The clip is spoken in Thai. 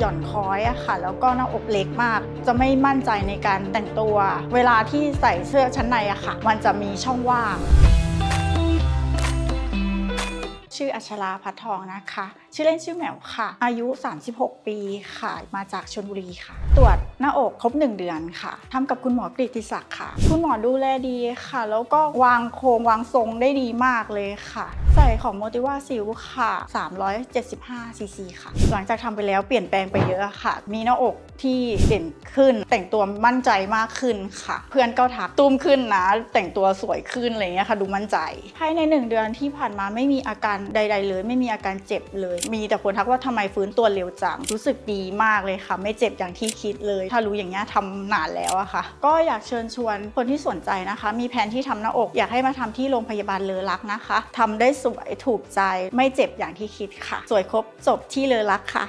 หย่อนคอยอะค่ะ แล้วก็หน้าอกเล็กมาก จะไม่มั่นใจในการแต่งตัว เวลาที่ใส่เสื้อชั้นในอะค่ะ มันจะมีช่องว่าง ชื่ออัชราพัททองนะคะ ชื่อเล่นชื่อแหมวค่ะ อายุ 36 ปีค่ะ มาจากชลบุรีค่ะ ตรวจ หน้าอกครบ 1 เดือนค่ะทำกับคุณหมอกฤติศักดิ์ค่ะ คุณหมอดูแลดีค่ะ แล้วก็วางโครงวางทรงได้ดีมากเลยค่ะ ใส่ของโมติว่าซิลค่ะ 375ซีซีค่ะ หลังจากทำไปแล้วเปลี่ยนแปลงไปเยอะค่ะ มีหน้าอกที่เด่นขึ้น แต่งตัวมั่นใจมากขึ้นค่ะ เพื่อนก็ทักตุ้มขึ้นนะ แต่งตัวสวยขึ้นอะไรเงี้ยค่ะ ดูมั่นใจ ภายในหนึ่งเดือนที่ผ่านมาไม่มีอาการใด ๆ เลย ไม่มีอาการเจ็บเลย มีแต่คนทักว่าทำไมฟื้นตัวเร็วจัง รู้สึกดีมากเลยค่ะ ไม่เจ็บอย่างที่คิดเลยถ้ารู้อย่างเงี้ยทำนานแล้วอะค่ะ ก็อยากเชิญชวนคนที่สนใจนะคะ มีแผนที่ทำหน้าอก อยากให้มาทำที่โรงพยาบาลเลอรักนะคะทำได้สวยถูกใจไม่เจ็บอย่างที่คิดค่ะ สวยครบจบที่เลอรักค่ะ